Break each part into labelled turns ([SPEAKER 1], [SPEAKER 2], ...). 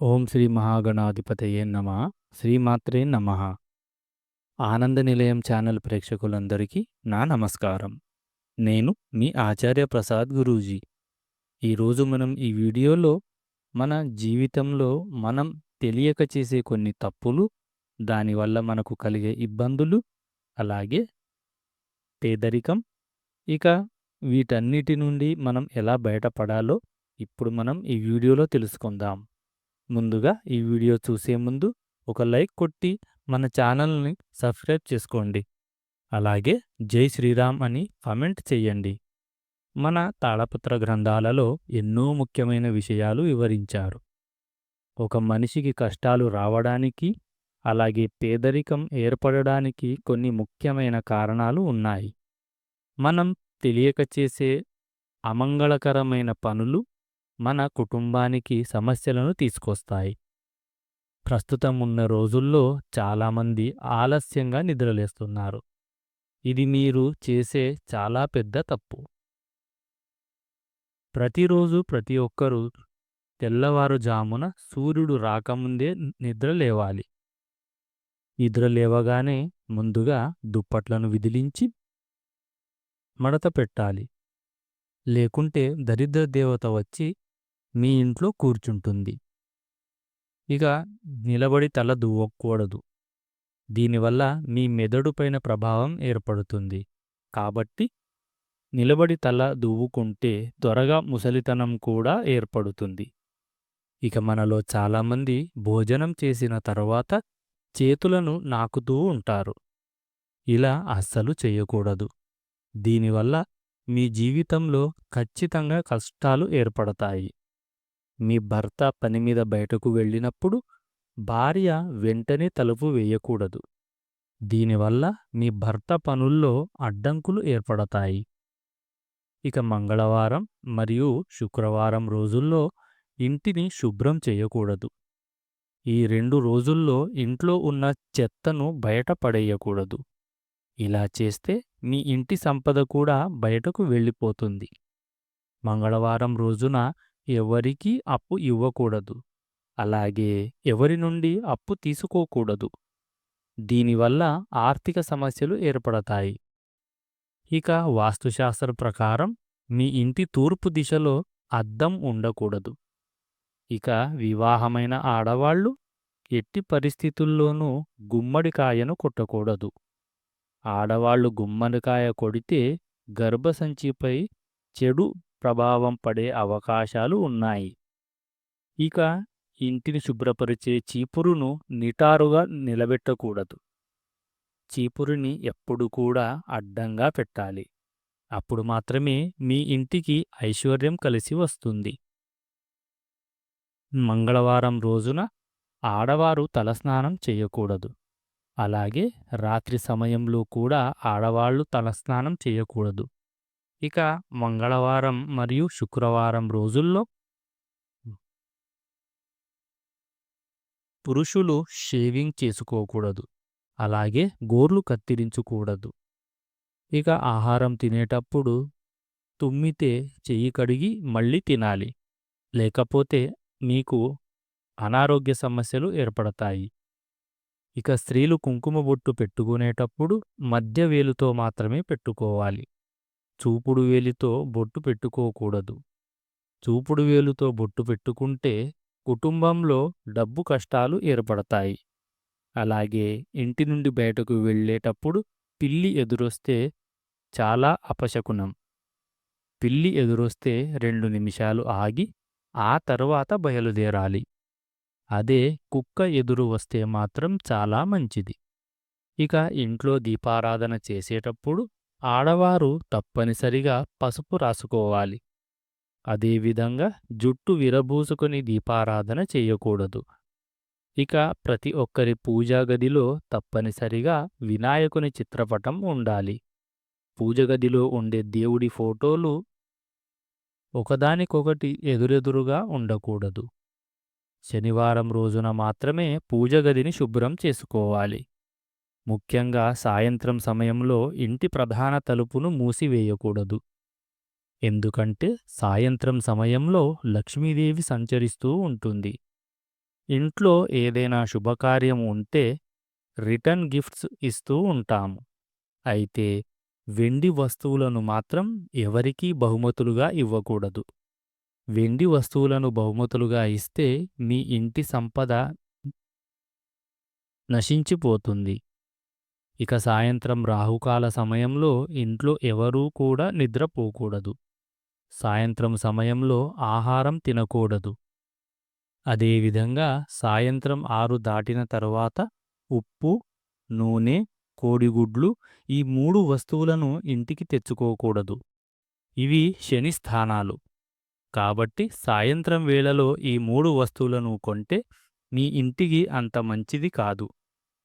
[SPEAKER 1] ఓం శ్రీ మహాగణాధిపతయే నమ శ్రీమాత్రే నమ. ఆనంద నిలయం ఛానల్ ప్రేక్షకులందరికీ నా నమస్కారం. నేను మీ ఆచార్య ప్రసాద్ గురూజీ. ఈరోజు మనం ఈ వీడియోలో మన జీవితంలో మనం తెలియక చేసే కొన్ని తప్పులు దానివల్ల మనకు కలిగే ఇబ్బందులు అలాగే పేదరికం ఇక వీటన్నిటి నుండి మనం ఎలా బయటపడాలో ఇప్పుడు మనం ఈ వీడియోలో తెలుసుకుందాం. ముందుగా ఈ వీడియో చూసే ముందు ఒక లైక్ కొట్టి మన ఛానల్ని సబ్స్క్రైబ్ చేసుకోండి. అలాగే జై శ్రీరామ్ అని కామెంట్ చేయండి. మన తాళపత్ర గ్రంథాలలో ఎన్నో ముఖ్యమైన విషయాలు వివరించారు. ఒక మనిషికి కష్టాలు రావడానికి అలాగే పేదరికం ఏర్పడడానికి కొన్ని ముఖ్యమైన కారణాలు ఉన్నాయి. మనం తెలియక చేసే అమంగళకరమైన పనులు మన కుటుంబానికి సమస్యలను తీసుకొస్తాయి. ప్రస్తుతం ఉన్న రోజుల్లో చాలామంది ఆలస్యంగా నిద్రలేస్తున్నారు. ఇది మీరు చేసే చాలా పెద్ద తప్పు. ప్రతిరోజు ప్రతి ఒక్కరూ తెల్లవారుజామున సూర్యుడు రాకముందే నిద్ర లేవాలి నిద్ర లేవగానే ముందుగా దుప్పట్లను విదిలించి మడత పెట్టాలి. లేకుంటే దరిద్ర దేవత వచ్చి మీ ఇంట్లో కూర్చుంటుంది. ఇక నిలబడి తల దువ్వకూడదు. దీనివల్ల మీ మెదడుపైన ప్రభావం ఏర్పడుతుంది. కాబట్టి నిలబడి తల దువ్వుకుంటే త్వరగా ముసలితనం కూడా ఏర్పడుతుంది. ఇక మనలో చాలామంది భోజనం చేసిన తర్వాత చేతులను నాకుతూ ఉంటారు. ఇలా అస్సలు చేయకూడదు. దీనివల్ల మీ జీవితంలో ఖచ్చితంగా కష్టాలు ఏర్పడతాయి. మీ భర్త పని మీద బయటకు వెళ్ళినప్పుడు భార్య వెంటనే తలుపు వేయకూడదు. దీనివల్ల మీ భర్త పనుల్లో అడ్డంకులు ఏర్పడతాయి. ఇక మంగళవారం మరియు శుక్రవారం రోజుల్లో ఇంటిని శుభ్రం చేయకూడదు. ఈ రెండు రోజుల్లో ఇంట్లో ఉన్న చెత్తను బయట పడేయకూడదు. ఇలా చేస్తే మీ ఇంటి సంపద కూడా బయటకు వెళ్ళిపోతుంది. మంగళవారం రోజున ఎవరికీ అప్పు ఇవ్వకూడదు. అలాగే ఎవరి నుండి అప్పు తీసుకోకూడదు. దీనివల్ల ఆర్థిక సమస్యలు ఏర్పడతాయి. ఇక వాస్తుశాస్త్ర ప్రకారం మీ ఇంటి తూర్పు దిశలో అద్దం ఉండకూడదు. ఇక వివాహమైన ఆడవాళ్ళు ఎట్టి పరిస్థితుల్లోనూ గుమ్మడికాయను కొట్టకూడదు. ఆడవాళ్ళు గుమ్మడికాయ కొడితే గర్భసంచిపై చెడు ప్రభావం పడే అవకాశాలు ఉన్నాయి. ఇక ఇంటిని శుభ్రపరిచే చీపురును నిటారుగా నిలబెట్టకూడదు. చీపురుని ఎప్పుడు కూడా అడ్డంగా పెట్టాలి. అప్పుడు మాత్రమే మీ ఇంటికి ఐశ్వర్యం కలిసి వస్తుంది. మంగళవారం రోజున ఆడవారు తలస్నానం చేయకూడదు. అలాగే రాత్రి సమయంలో కూడా ఆడవాళ్ళు తలస్నానం చేయకూడదు. ఇక మంగళవారం మరియు శుక్రవారం రోజుల్లో పురుషులు షేవింగ్ చేసుకోకూడదు. అలాగే గోర్లు కత్తిరించకూడదు. ఇక ఆహారం తినేటప్పుడు తుమ్మితే చెయ్యి కడిగి మళ్ళీ తినాలి. లేకపోతే మీకు అనారోగ్య సమస్యలు ఏర్పడతాయి. ఇక స్త్రీలు కుంకుమ బొట్టు పెట్టుకునేటప్పుడు మధ్య వేలుతో మాత్రమే పెట్టుకోవాలి. చూపుడు వేలితో బొట్టు పెట్టుకోకూడదు. చూపుడు వేలుతో బొట్టు పెట్టుకుంటే కుటుంబంలో డబ్బు కష్టాలు ఏర్పడతాయి. అలాగే ఇంటి నుండి బయటకు వెళ్ళేటప్పుడు పిల్లి ఎదురొస్తే చాలా అపశకునం. పిల్లి ఎదురొస్తే రెండు నిమిషాలు ఆగి ఆ తర్వాత బయలుదేరాలి. అదే కుక్క ఎదురు వస్తే మాత్రం చాలా మంచిది. ఇక ఇంట్లో దీపారాధన చేసేటప్పుడు ఆడవారు తప్పనిసరిగా పసుపు రాసుకోవాలి. అదేవిధంగా జుట్టు విరబూసుకుని దీపారాధన చేయకూడదు. ఇక ప్రతి ఒక్కరి పూజా గదిలో తప్పనిసరిగా వినాయకుని చిత్రపటం ఉండాలి. పూజ గదిలో ఉండే దేవుడి ఫోటోలు ఒకదానికొకటి ఎదురెదురుగా ఉండకూడదు. శనివారం రోజున మాత్రమే పూజ గదిని శుభ్రం చేసుకోవాలి. ముఖ్యంగా సాయంత్రం సమయంలో ఇంటి ప్రధాన తలుపును మూసివేయకూడదు ఎందుకంటే సాయంత్రం సమయంలో లక్ష్మీదేవి సంచరిస్తూ ఉంటుంది ఇంట్లో ఏదైనా శుభకార్యం ఉంటే రిటర్న్ గిఫ్ట్స్ ఇస్తూ ఉంటాము. అయితే వెండి వస్తువులను మాత్రం ఎవరికీ బహుమతులుగా ఇవ్వకూడదు. వెండి వస్తువులను బహుమతులుగా ఇస్తే మీ ఇంటి సంపద నశించిపోతుంది. ఇక సాయంత్రం రాహుకాల సమయంలో ఇంట్లో ఎవరూ కూడా నిద్రపోకూడదు. సాయంత్రం సమయంలో ఆహారం తినకూడదు. అదేవిధంగా సాయంత్రం ఆరు దాటిన తరువాత ఉప్పు, నూనె, కోడిగుడ్లు ఈ మూడు వస్తువులను ఇంటికి తెచ్చుకోకూడదు. ఇవి శని స్థానాలు. కాబట్టి సాయంత్రం వేళలో ఈ మూడు వస్తువులను కొంటే మీ ఇంటికి అంత మంచిది కాదు.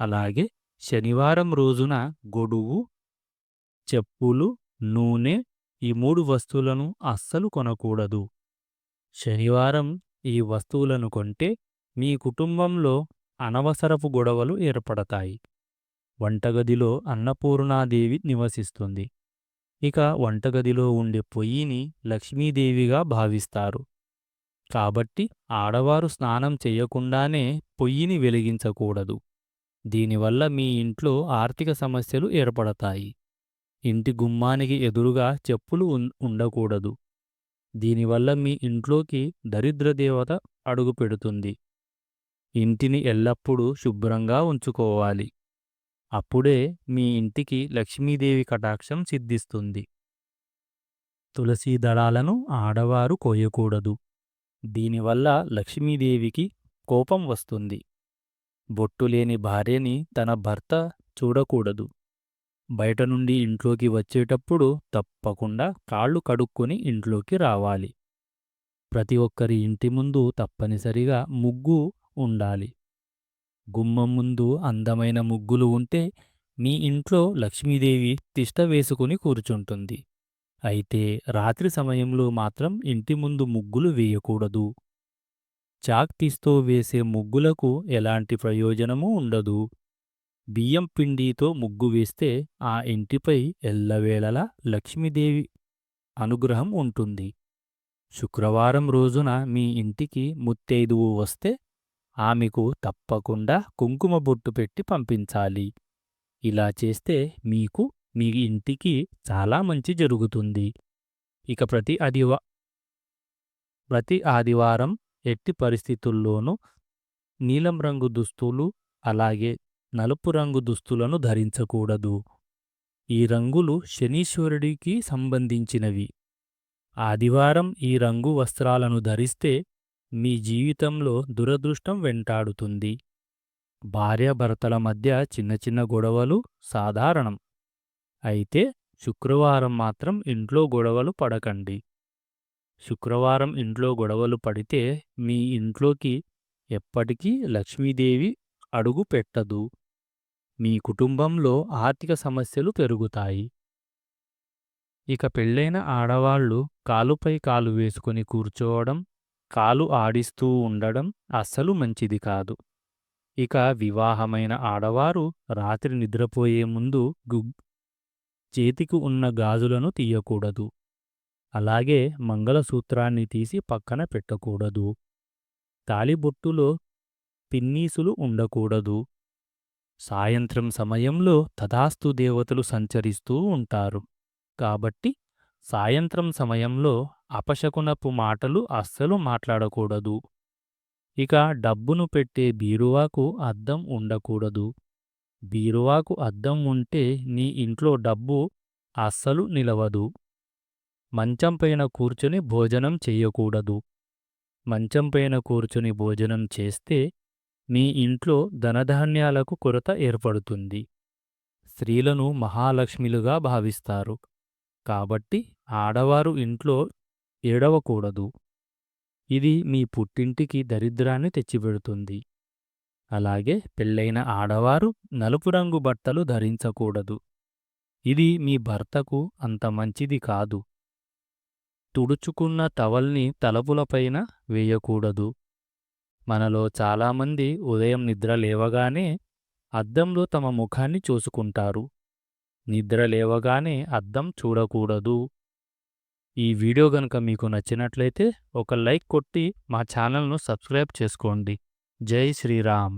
[SPEAKER 1] అలాగే శనివారం రోజున గొడుగు, చెప్పులు, నూనె ఈ మూడు వస్తువులను అస్సలు కొనకూడదు. శనివారం ఈ వస్తువులను కొంటే మీ కుటుంబంలో అనవసరపు గొడవలు ఏర్పడతాయి. వంటగదిలో అన్నపూర్ణాదేవి నివసిస్తుంది. ఇక వంటగదిలో ఉండే పొయ్యిని లక్ష్మీదేవిగా భావిస్తారు. కాబట్టి ఆడవారు స్నానం చెయ్యకుండానే పొయ్యిని వెలిగించకూడదు. దీనివల్ల మీ ఇంట్లో ఆర్థిక సమస్యలు ఏర్పడతాయి. ఇంటి గుమ్మానికి ఎదురుగా చెప్పులు ఉండకూడదు. దీనివల్ల మీ ఇంట్లోకి దరిద్రదేవత అడుగుపెడుతుంది. ఇంటిని ఎల్లప్పుడూ శుభ్రంగా ఉంచుకోవాలి. అప్పుడే మీ ఇంటికి లక్ష్మీదేవి కటాక్షం సిద్ధిస్తుంది. తులసీ దళాలను ఆడవారు కోయకూడదు. దీనివల్ల లక్ష్మీదేవికి కోపం వస్తుంది. బొట్టులేని భార్యని తన భర్త చూడకూడదు. బయట నుండి ఇంట్లోకి వచ్చేటప్పుడు తప్పకుండా కాళ్ళు కడుక్కుని ఇంట్లోకి రావాలి. ప్రతి ఒక్కరి ఇంటి ముందు తప్పనిసరిగా ముగ్గు ఉండాలి. గుమ్మం ముందు అందమైన ముగ్గులు ఉంటే మీ ఇంట్లో లక్ష్మీదేవి తిష్ట వేసుకుని కూర్చుంటుంది. అయితే రాత్రి సమయంలో మాత్రం ఇంటి ముందు ముగ్గులు వేయకూడదు. చాక్పీస్తో వేసే ముగ్గులకు ఎలాంటి ప్రయోజనమూ ఉండదు. బియ్యం పిండితో ముగ్గు వేస్తే ఆ ఇంటిపై ఎల్లవేళలా లక్ష్మీదేవి అనుగ్రహం ఉంటుంది. శుక్రవారం రోజున మీ ఇంటికి ముత్తైదువు వస్తే ఆమెకు తప్పకుండా కుంకుమ బొట్టు పెట్టి పంపించాలి. ఇలా చేస్తే మీకు మీ ఇంటికి చాలా మంచి జరుగుతుంది. ఇక ప్రతి ఆదివా ప్రతి ఆదివారం ఎట్టి పరిస్థితుల్లోనూ నీలం రంగు దుస్తులు అలాగే నలుపు రంగు దుస్తులను ధరించకూడదు. ఈ రంగులు శనీశ్వరుడికి సంబంధించినవి. ఆదివారం ఈ రంగు వస్త్రాలను ధరిస్తే మీ జీవితంలో దురదృష్టం వెంటాడుతుంది. భార్యాభర్తల మధ్య చిన్న చిన్న గొడవలు సాధారణం. అయితే శుక్రవారం మాత్రం ఇంట్లో గొడవలు పడకండి. శుక్రవారం ఇంట్లో గొడవలు పడితే మీ ఇంట్లోకి ఎప్పటికీ లక్ష్మీదేవి అడుగు పెట్టదు. మీ కుటుంబంలో ఆర్థిక సమస్యలు పెరుగుతాయి. ఇక పెళ్ళైన ఆడవాళ్ళు కాలుపై కాలు వేసుకుని కూర్చోవడం, కాలు ఆడిస్తూ ఉండడం అస్సలు మంచిది కాదు. ఇక వివాహమైన ఆడవారు రాత్రి నిద్రపోయే ముందు గుగ్ చేతికి ఉన్న గాజులను తీయకూడదు. అలాగే మంగళసూత్రాన్ని తీసి పక్కన పెట్టకూడదు. తాళిబొట్టులో పిన్నీసులు ఉండకూడదు. సాయంత్రం సమయంలో తథాస్తు దేవతలు సంచరిస్తూ ఉంటారు. కాబట్టి సాయంత్రం సమయంలో అపశకునపు మాటలు అస్సలు మాట్లాడకూడదు. ఇక డబ్బును పెట్టే బీరువాకు అద్దం ఉండకూడదు. బీరువాకు అద్దం ఉంటే నీ ఇంట్లో డబ్బు అస్సలు నిలవదు. మంచం పైన కూర్చుని భోజనం చెయ్యకూడదు. మంచం పైన కూర్చుని భోజనం చేస్తే మీ ఇంట్లో ధనధాన్యాలకు కొరత ఏర్పడుతుంది. స్త్రీలను మహాలక్ష్మిలుగా భావిస్తారు. కాబట్టి ఆడవారు ఇంట్లో ఏడవకూడదు. ఇది మీ పుట్టింటికి దరిద్రాన్ని తెచ్చిపెడుతుంది. అలాగే పెళ్ళైన ఆడవారు నలుపు రంగు బట్టలు ధరించకూడదు. ఇది మీ భర్తకు అంత మంచిది కాదు. తుడుచుకున్న టవల్ని తలపులపైన వేయకూడదు. మనలో చాలామంది ఉదయం నిద్ర లేవగానే అద్దంలో తమ ముఖాన్ని చూసుకుంటారు. నిద్ర లేవగానే అద్దం చూడకూడదు. ఈ వీడియో గనుక మీకు నచ్చినట్లయితే ఒక లైక్ కొట్టి మా ఛానల్‌ను సబ్స్క్రైబ్ చేసుకోండి. జై శ్రీరామ్